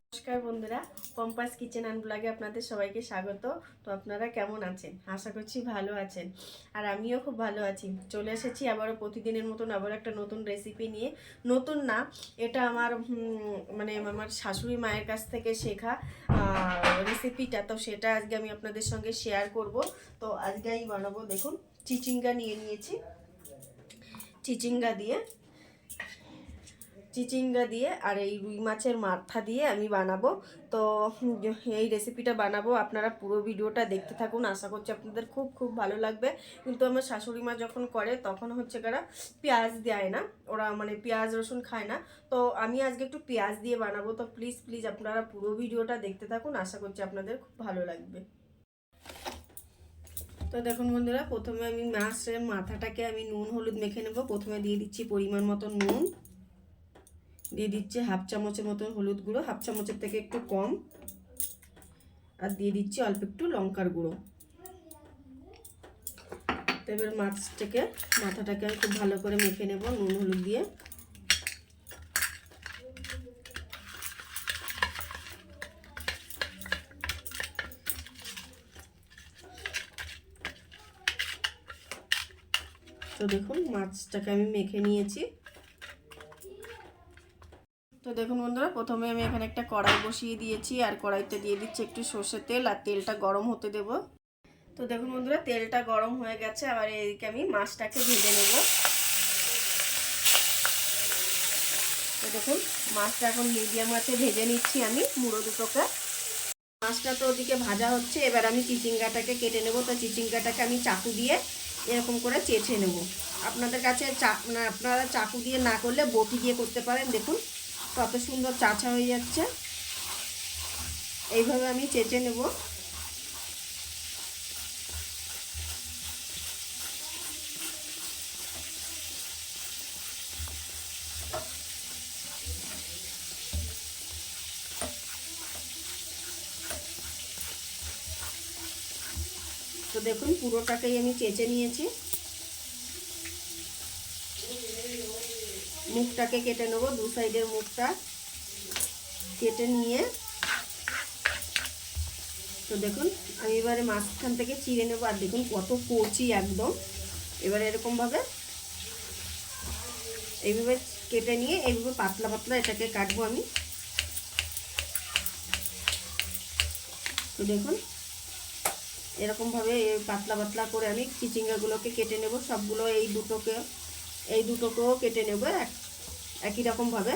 নমস্কার বন্ধুরা, পম্পাস kitchen and ব্লগে আপনাদের সবাইকে স্বাগত। তো আপনারা কেমন আছেন? আশা করছি ভালো আছেন। আর আমিও খুব ভালো আছি। চলে এসেছি আবারও প্রতিদিনের মতন আবার একটা নতুন রেসিপি নিয়ে। নতুন না, এটা আমার মানে আমার শাশুড়ি মায়ের কাছ থেকে শেখা রেসিপিটা তো সেটা আজকে আমি আপনাদের সঙ্গে শেয়ার করব। তো আজকে আমি বানাবো, দেখুন, চিচিঙ্গা নিয়ে নিয়েছি। চিচিঙ্গা দিয়ে চিচিঙ্গা দিয়ে আর এই রুই মাছের মাথা দিয়ে আমি বানাবো। তো এই রেসিপিটা বানাবো, আপনারা পুরো ভিডিওটা দেখতে থাকুন। আশা করছি আপনাদের খুব খুব ভালো লাগবে। কিন্তু আমার শাশুড়ি মা যখন করে, তখন হচ্ছে কারা পেঁয়াজ দেয় না। ওরা মানে পেঁয়াজ, রসুন খায় না। তো আমি আজকে একটু পেঁয়াজ দিয়ে বানাবো। তো প্লিজ প্লিজ আপনারা পুরো ভিডিওটা দেখতে থাকুন। আশা করছি আপনাদের খুব ভালো লাগবে। তো দেখুন বন্ধুরা, প্রথমে আমি মাছের মাথাটাকে আমি নুন, হলুদ মেখে নেব। প্রথমে দিয়ে দিচ্ছি পরিমাণ মতো নুন। দিয়ে দিচ্ছি হাফ চামচের মতো হলুদ গুঁড়ো, হাফ চামচের থেকে একটু কম। আর দিয়ে দিচ্ছি অল্প একটু লঙ্কার গুঁড়ো। তো এবার মাছটাকে, মাথাটাকে আমি খুব ভালো করে মেখে নেব নুন, হলুদ দিয়ে। তো দেখুন, মাছটাকে আমি মেখে নিয়েছি। তো দেখুন বন্ধুরা, প্রথমে আমি এখানে একটা কড়াই বসিয়ে দিয়েছি, আর কড়াইতে দিয়ে দিচ্ছি একটু সর্ষের তেল, আর তেলটা গরম হতে দেব। তো দেখুন বন্ধুরা, তেলটা গরম হয়ে গেছে আবার এদিকে আমি মাছটাকে ভেজে নেব। তো দেখুন, মাছটা এখন মিডিয়াম আছে, ভেজে নিচ্ছি আমি মুড়ো দুটোকে। মাছটা তো ওদিকে ভাজা হচ্ছে, এবার আমি চিচিঙ্গাটাকে কেটে নেব। তো চিচিঙ্গাটাকে আমি চাকু দিয়ে এরকম করে চেঁচে নেব। আপনাদের কাছে চা মানে আপনারা চাকু দিয়ে না করলে বটি দিয়ে করতে পারেন, দেখুন। কত সুন্দর চাচা হয়ে যাচ্ছে। এইভাবে আমি চেঁচে নেব। দেখুন পুরোটাকেই আমি চেঁচে নিয়েছি। মুখটাকে কেটে নেব, দু সাইডের মুখটা কেটে নিয়ে। তো দেখুন, আমি এবারে মাঝখান থেকে চিড়ে নেব, আর দেখুন কত কচি একদম। এবারে এরকমভাবে এইভাবে কেটে নিয়ে, এইভাবে পাতলা পাতলা এটাকে কাটবো আমি। তো দেখুন এরকমভাবে পাতলা পাতলা করে আমি চিচিঙ্গাগুলোকে কেটে নেব। সবগুলো এই দুটোকে, এই দুটোকেও কেটে নেব এক, একই রকমভাবে।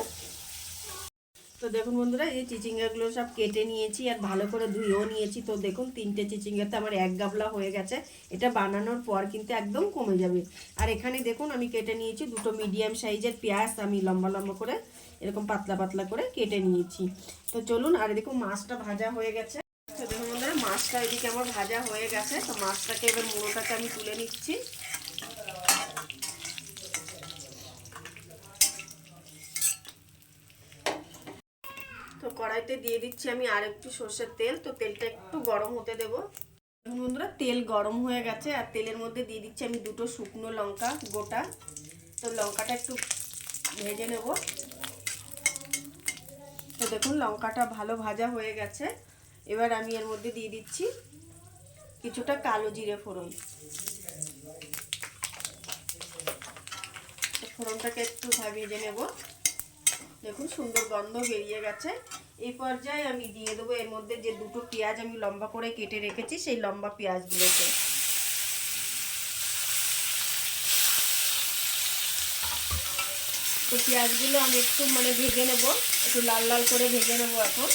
তো দেখুন বন্ধুরা, এই চিচিঙ্গাগুলো সব কেটে নিয়েছি আর ভালো করে ধুয়েও নিয়েছি। তো দেখুন, তিনটে চিচিঙ্গাতে আমার এক গাবলা হয়ে গেছে। এটা বানানোর পর কিন্তু একদম কমে যাবে। আর এখানে দেখুন, আমি কেটে নিয়েছি দুটো মিডিয়াম সাইজের পেঁয়াজ। আমি লম্বা লম্বা করে এরকম পাতলা পাতলা করে কেটে নিয়েছি। তো চলুন, আর দেখুন মাছটা ভাজা হয়ে গেছে। দেখুন মাছটা এদিকে আমার ভাজা হয়ে গেছে, তো মাছটাকে এবার মুড়োটাকে আমি তুলে নিচ্ছি। তো কড়াইতে দিয়ে দিচ্ছি আমি আর একটু সর্ষের তেল, তো তেলটা একটু গরম হতে দেবো। বন্ধুরা, তেল গরম হয়ে গেছে, আর তেলের মধ্যে দিয়ে দিচ্ছি আমি দুটো শুকনো লঙ্কা গোটা। তো লঙ্কাটা একটু ভেজে নেব। তো দেখুন, লঙ্কাটা ভালো ভাজা হয়ে গেছে। এবার আমি এর মধ্যে দিয়ে দিচ্ছি কিছুটা কালো জিরে ফোড়ন। ফোড়নটাকে একটু ভেজে নেব। দেখুন সুন্দর গন্ধ বেরিয়ে গেছে। এই পর্যায়ে আমি দিয়ে দেবো এর মধ্যে যে দুটো পেঁয়াজ আমি লম্বা করে কেটে রেখেছি, সেই লম্বা পেঁয়াজগুলোকে। তো পেঁয়াজগুলো আমি একটু মানে ভেজে নেব, একটু লাল লাল করে ভেজে নেব এখন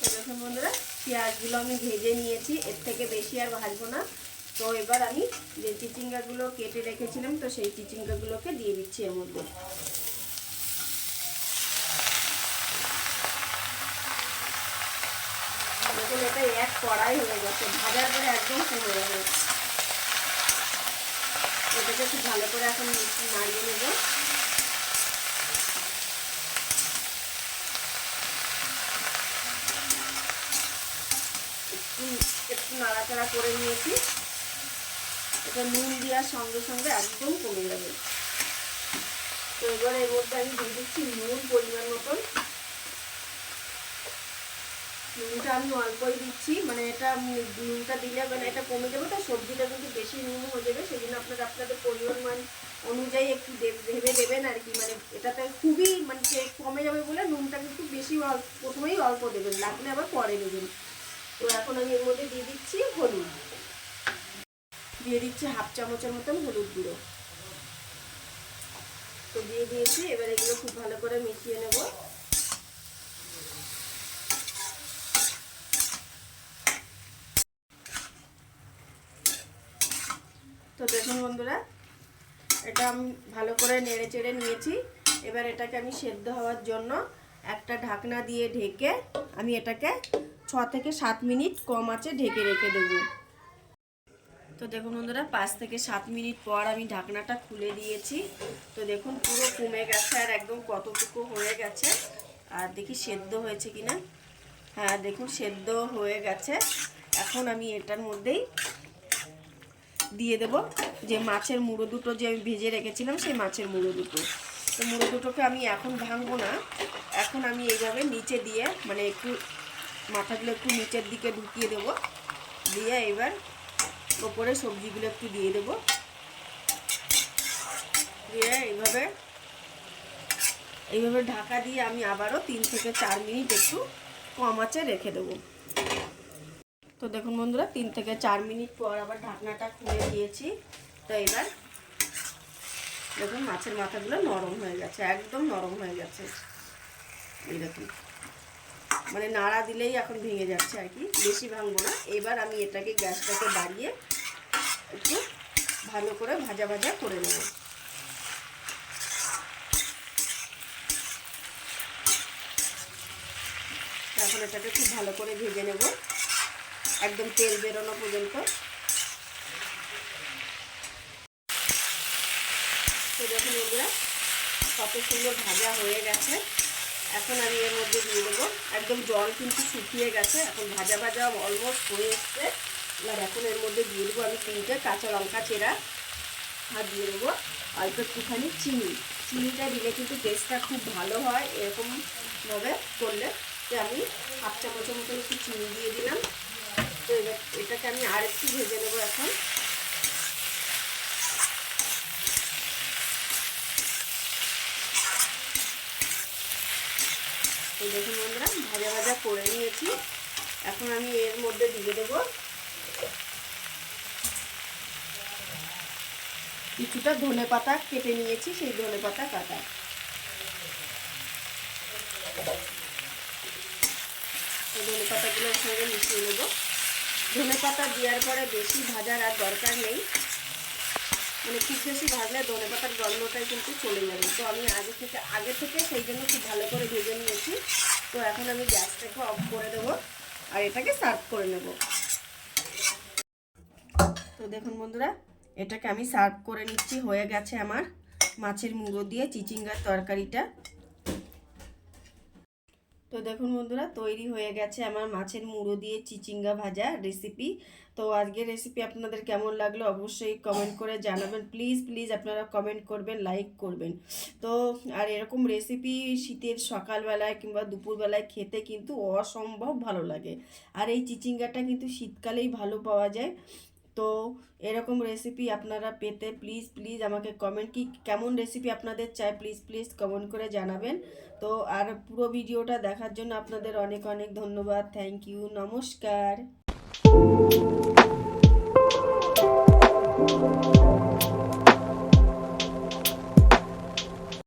তো দেখুন বন্ধুরা পেঁয়াজগুলো আমি ভেজে নিয়েছি, এর থেকে বেশি আর ভাজবো না। তো এবার আমি যে চিচিঙ্গাগুলো কেটে রেখেছিলাম, তো সেই চিচিঙ্গাগুলোকে দিয়ে দিচ্ছি এর মধ্যে। এটা এক কড়াই হয়ে গেছে, ভাজার পরে একদম কমে যাবে এটাকে খুব ভালো করে এখন নাড়িয়ে নেব। একটু নাড়াচাড়া করে নিয়েছি। এটা নুন দেওয়ার সঙ্গে সঙ্গে একদম কমে যাবে। তো এবার এর মধ্যে আমি দিয়ে দিচ্ছি নুন পরিমাণ মতন। নুনটা আমি অল্পই দিচ্ছি। মানে এটা নুনটা দিলে মানে এটা কমে যাবে, তো সবজিটা কিন্তু বেশি নুন হয়ে যাবে সেই জন্য আপনারা আপনাদের পরিমাণ অনুযায়ী একটু ভেবে দেবেন আর কি। মানে এটাতে খুবই মানে কমে যাবে বলে নুনটা কিন্তু বেশি প্রথমেই অল্প দেবেন, লাগলে আবার পরে দেবেন। তো এখন আমি এর মধ্যে দিয়ে দিচ্ছি হলুদ দিয়ে দিচ্ছি হাফ চামচের মতন হলুদ গুঁড়ো। তো দিয়ে দিয়েছি, এবার এগুলো খুব ভালো করে মিশিয়ে নেব। তো দেখুন বন্ধুরা, এটা আমি ভালো করে নেড়ে চেড়ে নিয়েছি। এবার এটাকে আমি সেদ্ধ হওয়ার জন্য একটা ঢাকনা দিয়ে ঢেকে আমি এটাকে ছ থেকে সাত মিনিট কম আছে ঢেকে রেখে দেবো। তো দেখুন বন্ধুরা, পাঁচ থেকে সাত মিনিট পর আমি ঢাকনাটা খুলে দিয়েছি। তো দেখুন, পুরো কমে গেছে আর একদম কতটুকু হয়ে গেছে। আর দেখি সেদ্ধ হয়েছে কিনা। হ্যাঁ দেখুন, সেদ্ধ হয়ে গেছে। এখন আমি এটার মধ্যেই দিয়ে দেব যে মাছের মুড়ো দুটো যে আমি ভেজে রেখেছিলাম, সেই মাছের মুড়ো দুটো। তো মুড়ো দুটোকে আমি এখন ভাঙবো না। এখন আমি এইভাবে নিচে দিয়ে মানে একটু মাথাগুলো একটু নিচের দিকে ঢুকিয়ে দেবো। দিয়ে এবার ওপরে সবজিগুলো একটু দিয়ে দেবো। দিয়ে এইভাবে এইভাবে ঢাকা দিয়ে আমি আবারও তিন থেকে চার মিনিট একটু কম আঁচে রেখে দেবো। তো দেখুন বন্ধুরা, তিন থেকে চার মিনিট পর আবার ঢাকনাটা খুলে দিয়েছি। তো এবার দেখুন মাছের মাথাগুলো নরম হয়ে গেছে, একদম নরম হয়ে গেছে। দেখুন মানে নাড়া দিলেই এখন ভেঙে যাচ্ছে আর কি, বেশি ভাঙবো না। এবার আমি এটাকে গ্যাসটাকে বাড়িয়ে একটু ভালো করে ভাজা ভাজা করে নেব। এখন এটাকে খুব ভালো করে ভেজে নেব। একদম তেল বেরোনো পর্যন্ত। তো দেখুন বন্ধুরা, কত সুন্দর ভাজা হয়ে গেছে। এখন আমি এর মধ্যে দিয়ে দেবো। একদম জল কিন্তু শুকিয়ে গেছে, এখন ভাজা ভাজা অলমোস্ট হয়ে এসছে। এবার এখন এর মধ্যে দিয়ে দেবো আমি তিনটে কাঁচা লঙ্কা চেরা, আর দিয়ে দেবো অল্প একটুখানি চিনি। চিনিটা দিলে কিন্তু টেস্টটা খুব ভালো হয় এরকমভাবে করলে। তো আমি হাফ চামচের মতো একটু চিনি দিয়ে দিলাম। তো এবার এটাকে আমি আর একটু ভেজে নেব এখন। তো দেখুন বন্ধুরা, ভাজা ভাজা করে নিয়েছি। এখন আমি এর মধ্যে দিয়ে দেবো কিছুটা ধনে পাতা কেটে নিয়েছি, সেই ধনে পাতা কাটা। ধনে পাতাগুলোর সঙ্গে মিশিয়ে নেব। ধনে পাতা দেওয়ার পরে বেশি ভাজার আর দরকার নেই। মানে খুব বেশি ভাজলে ধনে পাতার গন্ধটাই কিন্তু চলে যাবে। তো আমি আগে থেকে আগে থেকে সেই জন্য খুব ভালো করে ভেজে নিয়েছি। তো এখন আমি গ্যাসটাকে অফ করে দেবো আর এটাকে সার্ভ করে নেব। তো দেখুন বন্ধুরা, এটাকে আমি সার্ভ করে নিচ্ছি। হয়ে গেছে আমার মাছের মুড়ো দিয়ে চিচিঙ্গার তরকারিটা। তো দেখুন বন্ধুরা, তৈরি হয়ে গেছে আমার মাছের মুড়ো দিয়ে চিচিঙ্গা ভাজা রেসিপি তো আজকের রেসিপি আপনাদের কেমন লাগল অবশ্যই কমেন্ট করে জানাবেন। প্লিজ প্লিজ আপনারা কমেন্ট করবেন লাইক করবেন। তো আর এরকম রেসিপি শীতের সকালবেলায় কিংবা দুপুরবেলায় খেতে কিন্তু অসম্ভব ভালো লাগে। আর এই চিচিঙ্গাটা কিন্তু শীতকালেই ভালো পাওয়া যায়। তো এরকম রেসিপি আপনারা পেতে প্লিজ প্লিজ আমাকে কমেন্ট কি কেমন রেসিপি আপনাদের চাই প্লিজ প্লিজ কমেন্ট করে জানাবেন। তো আর পুরো ভিডিওটা দেখার জন্য আপনাদের অনেক অনেক ধন্যবাদ। থ্যাংক ইউ নমস্কার।